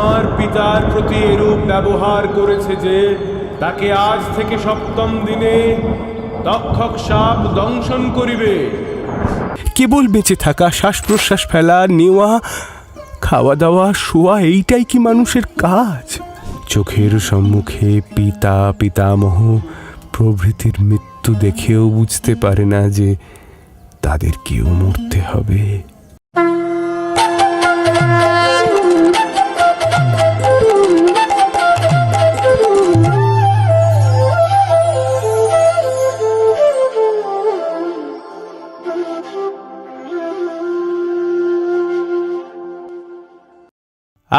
আমার পিতার প্রতি এরূপ ব্যবহার করেছে যে, তাকে আজ থেকে সপ্তম দিনে তক্ষক সাপ দংশন করিবে। কেবল বেঁচে থাকা শ্বাস প্রশ্বাস ফেলা, নেওয়া খাওয়া দাওয়া শোয়া, এইটাই কি মানুষের কাজ? চোখের সম্মুখে পিতা, পিতামহ প্রভৃতির মৃত্যু দেখেও বুঝতে পারে না যে, তাদের কেউ মরতে হবে।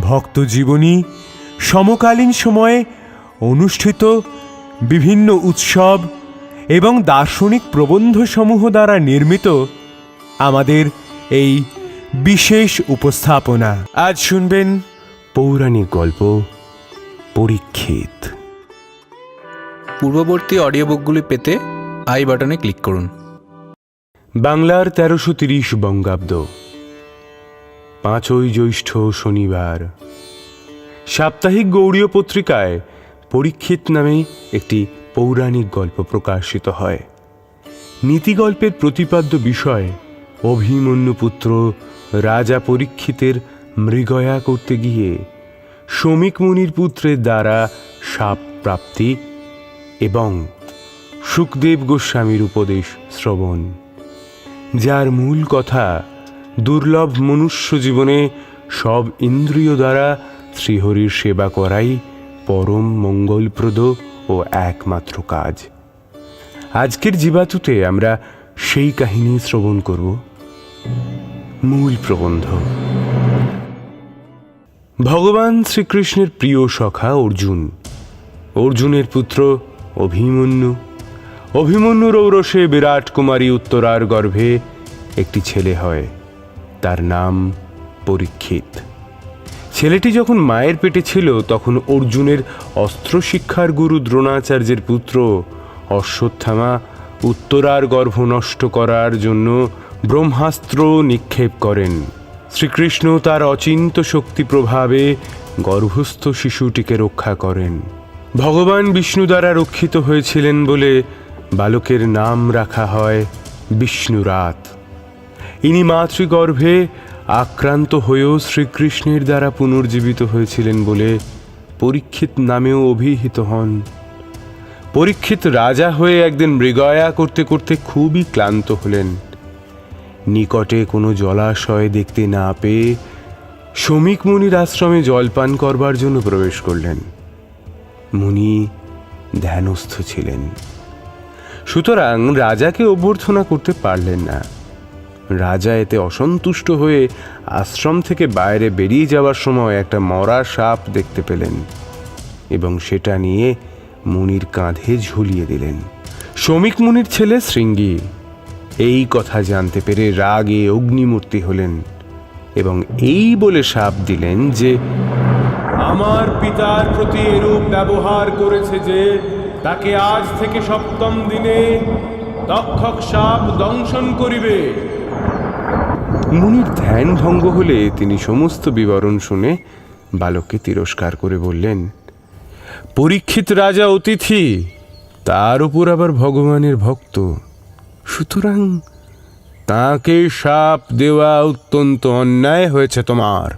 ভক্তজীবনী সমকালীন সময়ে অনুষ্ঠিত বিভিন্ন উৎসব এবং দার্শনিক প্রবন্ধসমূহ দ্বারা নির্মিত আমাদের এই বিশেষ উপস্থাপনা। আজ শুনবেন পৌরাণিক গল্প পরীক্ষিত। পূর্ববর্তী অডিও বুকগুলি পেতে আই বাটনে ক্লিক করুন। বাংলার তেরোশো তিরিশ বঙ্গাব্দ। পাঁচই জ্যৈষ্ঠ শনিবার। সাপ্তাহিক গৌড়ীয় পত্রিকায় পরীক্ষিত নামে একটি পৌরাণিক গল্প প্রকাশিত হয়। নীতিগল্পের প্রতিপাদ্য বিষয় অভিমন্যু পুত্র রাজা পরীক্ষিতের মৃগয়া করতে গিয়ে শ্রমিক মুনির পুত্রের দ্বারা সাপ প্রাপ্তি এবং সুখদেব গোস্বামীর উপদেশ শ্রবণ, যার মূল কথা দুর্লভ মনুষ্য জীবনে সব ইন্দ্রিয় দ্বারা শ্রীহরির সেবা করাই পরম মঙ্গলপ্রদ ও একমাত্র কাজ। আজকের জীবাতুতে আমরা সেই কাহিনী শ্রবণ করব। মূল প্রবন্ধ। ভগবান শ্রীকৃষ্ণের প্রিয় সখা অর্জুন। অর্জুনের পুত্র অভিমন্যু। অভিমন্যুর ঔরসে বিরাট কুমারী উত্তরার গর্ভে একটি ছেলে হয়। তার নাম পরীক্ষিত। ছেলেটি যখন মায়ের পেটে ছিল, তখন অর্জুনের অস্ত্র শিক্ষার গুরু দ্রোণাচার্যের পুত্র অশ্বত্থামা উত্তরার গর্ভ নষ্ট করার জন্য ব্রহ্মাস্ত্র নিক্ষেপ করেন। শ্রীকৃষ্ণ তার অচিন্ত শক্তি প্রভাবে গর্ভস্থ শিশুটিকে রক্ষা করেন। ভগবান বিষ্ণু দ্বারা রক্ষিত হয়েছিলেন বলে বালকের নাম রাখা হয় বিষ্ণুরাত। ইনি মাতৃগর্ভে আক্রান্ত হয়েও শ্রীকৃষ্ণের দ্বারা পুনর্জীবিত হয়েছিলেন বলে পরীক্ষিত নামেও অভিহিত হন। পরীক্ষিত রাজা হয়ে একদিন মৃগয়া করতে করতে খুবই ক্লান্ত হলেন। নিকটে কোনো জলাশয় দেখতে না পেয়ে শ্রমিক মুনির আশ্রমে জলপান করবার জন্য প্রবেশ করলেন। মুনি ধ্যানস্থ ছিলেন। সুতরাং রাজাকে অভ্যর্থনা করতে পারলেন না। রাজা এতে অসন্তুষ্ট হয়ে আশ্রম থেকে বাইরে বেরিয়ে যাওয়ার সময় একটা মরা সাপ দেখতে পেলেন এবং সেটা নিয়ে মুনির কাঁধে ঝুলিয়ে দিলেন। শ্রমিক মুনির ছেলে শৃঙ্গী, এই কথা জানতে পেরে রাগে অগ্নিমূর্তি হলেন এবং এই বলে সাপ দিলেন যে, আমার পিতার প্রতি এরূপ ব্যবহার করেছে যে, তাকে আজ থেকে সপ্তম দিনে তক্ষক সাপ দংশন করিবে। মুনির ধ্যান ভঙ্গ হলে তিনি সমস্ত বিবরণ শুনে বালককে তিরস্কার করে বললেন, পরীক্ষিত রাজা অতিথি, তার উপর আবার ভগবানের ভক্ত। সুতরাং তাকে সাপ দেওয়া অত্যন্ত অন্যায় হয়েছে তোমার।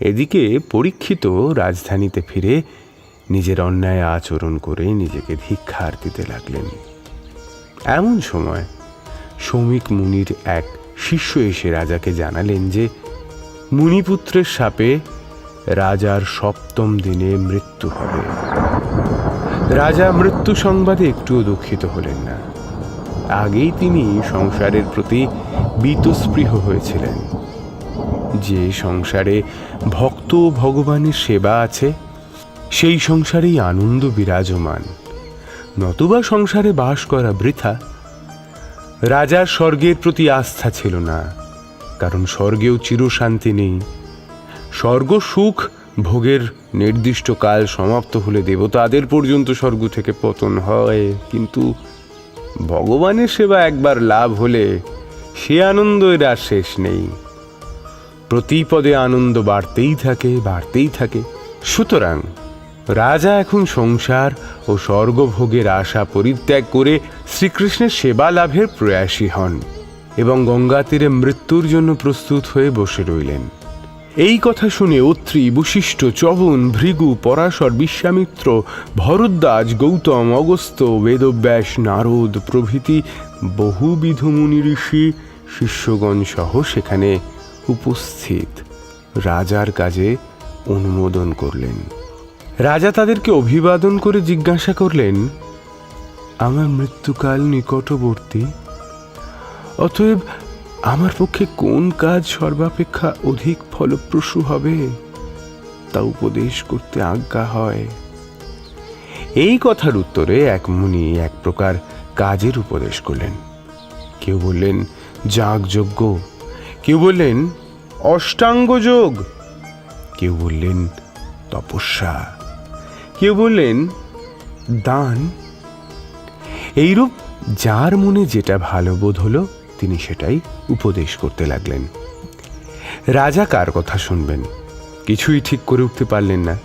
এদিকে পরীক্ষিত রাজধানীতে ফিরে নিজের অন্যায় আচরণ করে নিজেকে ধিক্ষার দিতে লাগলেন। এমন সময় শ্রমিক মুনির এক শিষ্য এসে রাজাকে জানালেন যে, মুনিপুত্রের সাপে রাজার সপ্তম দিনে মৃত্যু হবে। রাজা মৃত্যু সংবাদে একটুও দুঃখিত হলেন না। আগেই তিনি সংসারের প্রতি বীতস্পৃহ হয়েছিলেন। যে সংসারে ভক্ত ভগবানের সেবা আছে, সেই সংসারেই আনন্দ বিরাজমান। নতুবা সংসারে বাস করা বৃথা রাজার স্বর্গের প্রতি আস্থা ছিল না, কারণ স্বর্গেও চিরশান্তি নেই। স্বর্গ সুখ, ভোগের নির্দিষ্ট কাল সমাপ্ত হলে দেবতাদের পর্যন্ত স্বর্গ থেকে পতন হয়, কিন্তু ভগবানের সেবা একবার লাভ হলে সে আনন্দের আর শেষ নেই। প্রতি পদে আনন্দ বাড়তেই থাকে বাড়তেই থাকে। সুতরাং রাজা এখন সংসার ও স্বর্গভোগের আশা পরিত্যাগ করে শ্রীকৃষ্ণের সেবা লাভের প্রয়াসী হন এবং গঙ্গা তীরে মৃত্যুর জন্য প্রস্তুত হয়ে বসে রইলেন। এই কথা শুনে অত্রি বশিষ্ঠ চবন, ভৃগু, পরাশর, বিশ্বামিত্র, ভরদ্বাজ, গৌতম, অগস্ত্য, বেদব্যাস, নারদ প্রভৃতি বহুবিধ মুনি ঋষি, শিষ্যগণ সহ সেখানে উপস্থিত। রাজার কাজে অনুমোদন করলেন। রাজা তাদেরকে অভিবাদন করে জিজ্ঞাসা করলেন, আমার মৃত্যুকাল নিকটবর্তী, অতএব আমার পক্ষে কোন কাজ সর্বাপেক্ষা অধিক ফলপ্রসূ হবে, তা উপদেশ করতে আজ্ঞা হয়? এই কথার উত্তরে এক মুনি এক প্রকার কাজের উপদেশ করলেন। কেউ বললেন যাগযজ্ঞ কেউ বললেন, অষ্টাঙ্গ যোগ। কেউ বললেন, তপস্যা। কেউ বললেন, দান। এইরূপ যার মনে যেটা ভালো বোধ হলো, তিনি সেটাই উপদেশ করতে লাগলেন। রাজা কার কথা শুনবেন? কিছুই ঠিক করে উঠতে পারলেন না।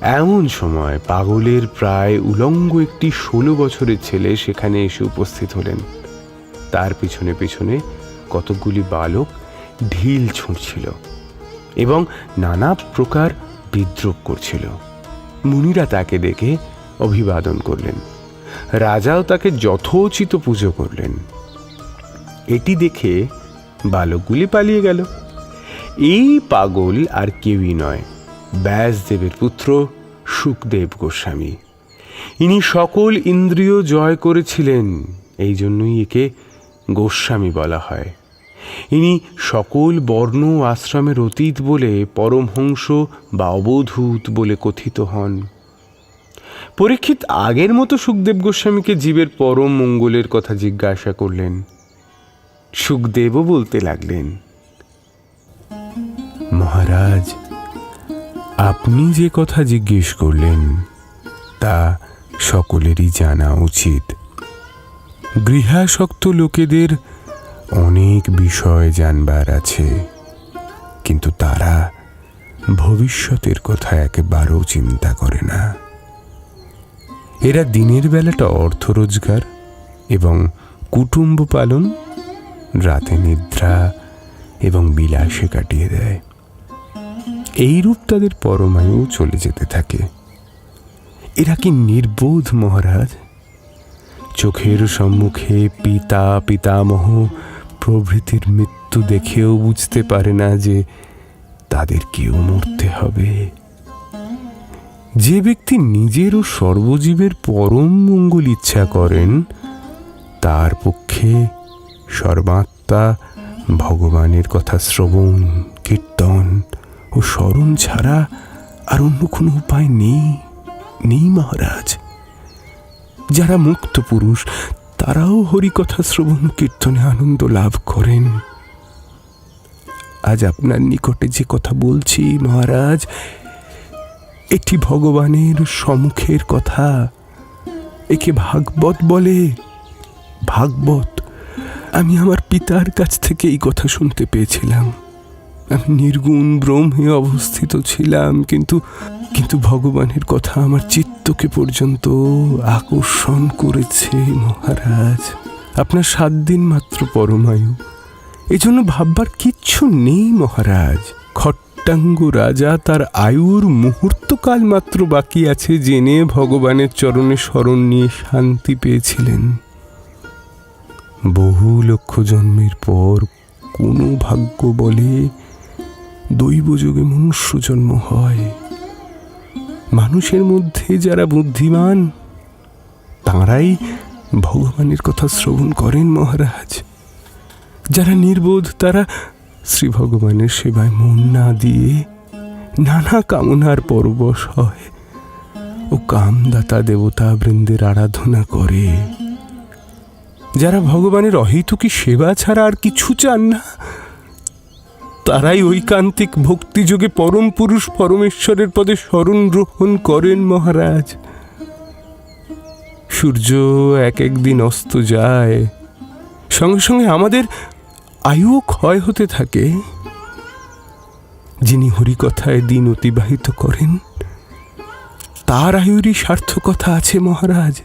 এমন সময় পাগলের প্রায় উলঙ্গ একটি ষোলো বছরের ছেলে সেখানে এসে উপস্থিত হলেন। তার পিছনে পিছনে কতকগুলি বালক ঢিল ছুঁড়ছিল এবং নানা প্রকার বিদ্রোপ করছিল। মুনিরা তাকে দেখে অভিবাদন করলেন। রাজাও তাকে যথোচিত পুজো করলেন। এটি দেখে বালকগুলি পালিয়ে গেল। এই পাগল আর কেউই নয়, ব্যাসদেবের পুত্র সুখদেব গোস্বামী। ইনি সকল ইন্দ্রিয় জয় করেছিলেন এই জন্যই একে গোস্বামী বলা হয়। ইনি সকল বর্ণ আশ্রমের অতীত বলে পরমহংস বা অবধূত বলে কথিত হন। পরীক্ষিত আগের মতো সুখদেব গোস্বামীকে জীবের পরম মঙ্গলের কথা জিজ্ঞাসা করলেন। সুখদেবও বলতে লাগলেন, মহারাজ, আপনি যে কথা জিজ্ঞেস করলেন, তা সকলেরই জানা উচিত। গৃহাসক্ত লোকেদের অনেক বিষয় জানবার আছে। কিন্তু তারা ভবিষ্যতের কথা একেবারেও চিন্তা করে না। এরা দিনের বেলাটা অর্থ রোজগার এবং কুটুম্ব পালন, রাতে নিদ্রা এবং বিলাসে কাটিয়ে দেয়। এইরূপ তাদের পরমায়ু চলে যেতে থাকে। এরা কি নির্বোধ মহারাজ? চোখের সম্মুখে পিতা, পিতামহ প্রভৃতির মৃত্যু দেখেও বুঝতে পারে না যে তাদের কেউ মরতে হবে। যে ব্যক্তি নিজের ও সর্বজীবের পরম মঙ্গল ইচ্ছা করেন, তার পক্ষে সর্বাত্মা ভগবানের কথা শ্রবণ, কীর্তন ও স্মরণ ছাড়া আর অন্য কোনো উপায় নেই। নেই মহারাজ। যারা মুক্ত পুরুষ তারাও হরিকথা শ্রবণ কীর্তনে আনন্দ লাভ করেন। আজ আপনার নিকটে যে কথা বলছি, মহারাজ, এটি ভগবানের সম্মুখের কথা। একে ভাগবত বলে। ভাগবত, আমি আমার পিতার কাছ থেকে এই কথা শুনতে পেয়েছিলাম। আমি নির্গুণ ব্রহ্মে অবস্থিত ছিলাম, কিন্তু কিন্তু ভগবানের কথা আমার চিত্তকে পর্যন্ত আকর্ষণ করেছে মহারাজ। আপনার সাত দিন মাত্র পরমায়ু। এজন্য ভাববার কিচ্ছু নেই মহারাজ। খট্টাঙ্গ রাজা তার আয়ুর মুহূর্তকাল মাত্র বাকি আছে জেনে ভগবানের চরণে স্মরণ নিয়ে শান্তি পেয়েছিলেন। বহু লক্ষ জন্মের পর কোনো ভাগ্য বলে দৈবযোগে মনুষ্য জন্ম হয়। মানুষের মধ্যে যারা বুদ্ধিমান, তাঁরাই ভগবানের কথা শ্রবণ করেন মহারাজ। যারা নির্বোধ, তারা শ্রী ভগবানের সেবায় মন না দিয়ে নানা কামনার পরবশ হয় ও কামদাতা দেবতা বৃন্দের আরাধনা করে। যারা ভগবানের অহেতুকী সেবা ছাড়া আর কিছু চান না তারাই ঐকান্তিক ভক্তিযোগে পরম পুরুষ পরমেশ্বরের পদে স্মরণ গ্রহণ করেন মহারাজ। সূর্য এক এক দিন অস্ত যায়। সঙ্গে সঙ্গে আমাদের আয়ুও ক্ষয় হতে থাকে। যিনি হরিকথায় দিন অতিবাহিত করেন, তার আয়ুরই সার্থকতা আছে মহারাজ।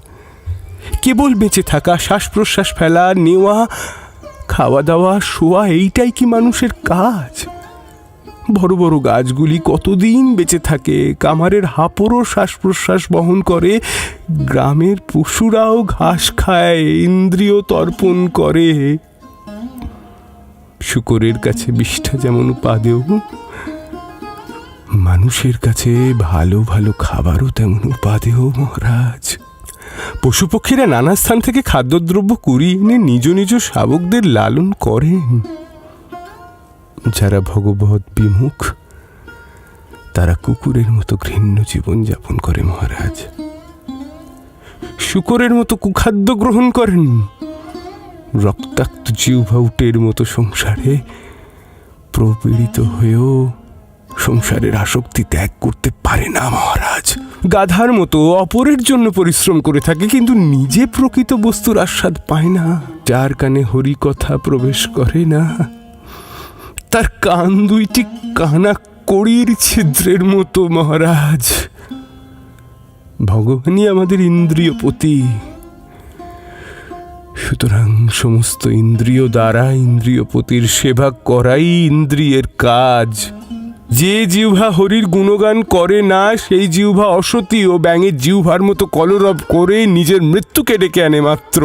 কেবল বেঁচে থাকা শ্বাস প্রশ্বাস ফেলা, নেওয়া খাওয়া দাওয়া শোয়া, এইটাই কি মানুষের কাজ? বড় বড় গাছগুলি কতদিন বেঁচে থাকে, কামারের হাঁপড়ও শ্বাস প্রশ্বাস বহন করে, গ্রামের পশুরাও ঘাস খায়, ইন্দ্রিয় তর্পণ করে। শুকরের কাছে বিষ্ঠা যেমন উপাদেয়, মানুষের কাছে ভালো ভালো খাবারও তেমন উপাদেয়, মহারাজ। পশু পক্ষীরা নানা স্থান থেকে খাদ্যদ্রব্য কুড়িয়ে এনে নিজ নিজ শাবকদের লালন করেন। যারা ভগবত বিমুখ, তারা কুকুরের মতো ঘৃণ্য জীবন যাপন করে মহারাজ। শুকরের মতো কুখাদ্য গ্রহণ করেন। রক্তাক্ত জিউভাউটের মতো সংসারে প্রপীড়িত হয়েও সংসারের আসক্তি ত্যাগ করতে পারে না মহারাজ। গাধার মতো অপরের জন্য পরিশ্রম করে থাকে, কিন্তু নিজে প্রকৃত বস্তুর আস্বাদ পায় না। যার কানে হরি কথা প্রবেশ করে না, তার কান দুইটি কানা কড়ির ছিদ্রের মতো, মহারাজ। ভগবানই আমাদের ইন্দ্রিয়পতি সুতরাং সমস্ত ইন্দ্রিয় দ্বারা ইন্দ্রিয়পতির সেবা করাই ইন্দ্রিয়ের কাজ। যে জিহ্বা হরির গুণগান করে না, সেই জিহ্বা অসতী ও ব্যাঙের জিহ্বার মতো কলরব করে নিজের মৃত্যুকে ডেকে আনে মাত্র।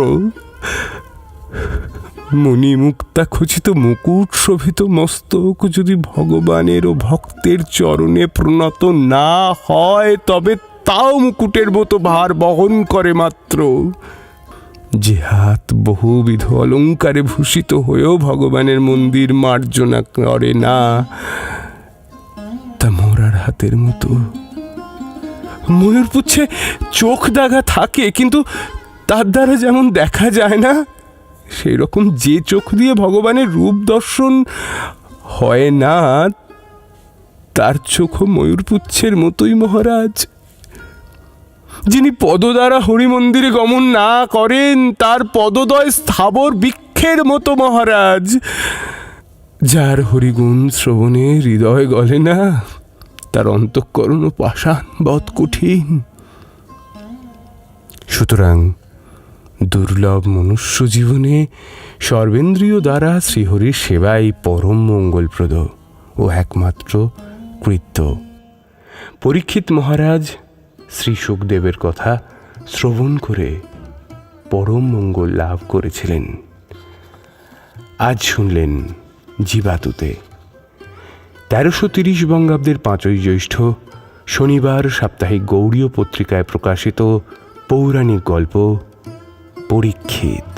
মণি মুক্তা খচিত মুকুট শোভিত মস্তক যদি ভগবানের ও ভক্তের চরণে প্রণত না হয়, তবে তাও মুকুটের মতো ভার বহন করে মাত্র। যে হাত বহুবিধ অলঙ্কারে ভূষিত হয়েও ভগবানের মন্দির মার্জনা করে না হাতের মতো। ময়ূর পুচ্ছে চোখ দাগা থাকে, কিন্তু তার দ্বারা যেমন দেখা যায় না সেই রকম যে চোখ দিয়ে ভগবানের রূপ দর্শন হয় না, তার চোখও ময়ূরপুচ্ছের মতোই মহারাজ। যিনি পদ দ্বারা হরিমন্দিরে গমন না করেন, তার পদদয় স্থাবর বৃক্ষের মতো মহারাজ। যার হরিগুণ শ্রবণে হৃদয় গলে না তার অন্তঃকরণ ও পাষাণ বধ কঠিন। সুতরাং দুর্লভ মনুষ্য জীবনে সর্বেন্দ্রিয় দ্বারা শ্রীহরির সেবাই পরম মঙ্গলপ্রদ ও একমাত্র কৃত্য। পরীক্ষিত মহারাজ শ্রী সুখদেবের কথা শ্রবণ করে পরম মঙ্গল লাভ করেছিলেন। আজ শুনলেন জীবাতুতে। তেরোশো তিরিশ বঙ্গাব্দের পাঁচই জ্যৈষ্ঠ শনিবার সাপ্তাহিক গৌড়ীয় পত্রিকায় প্রকাশিত পৌরাণিক গল্প পরীক্ষিত।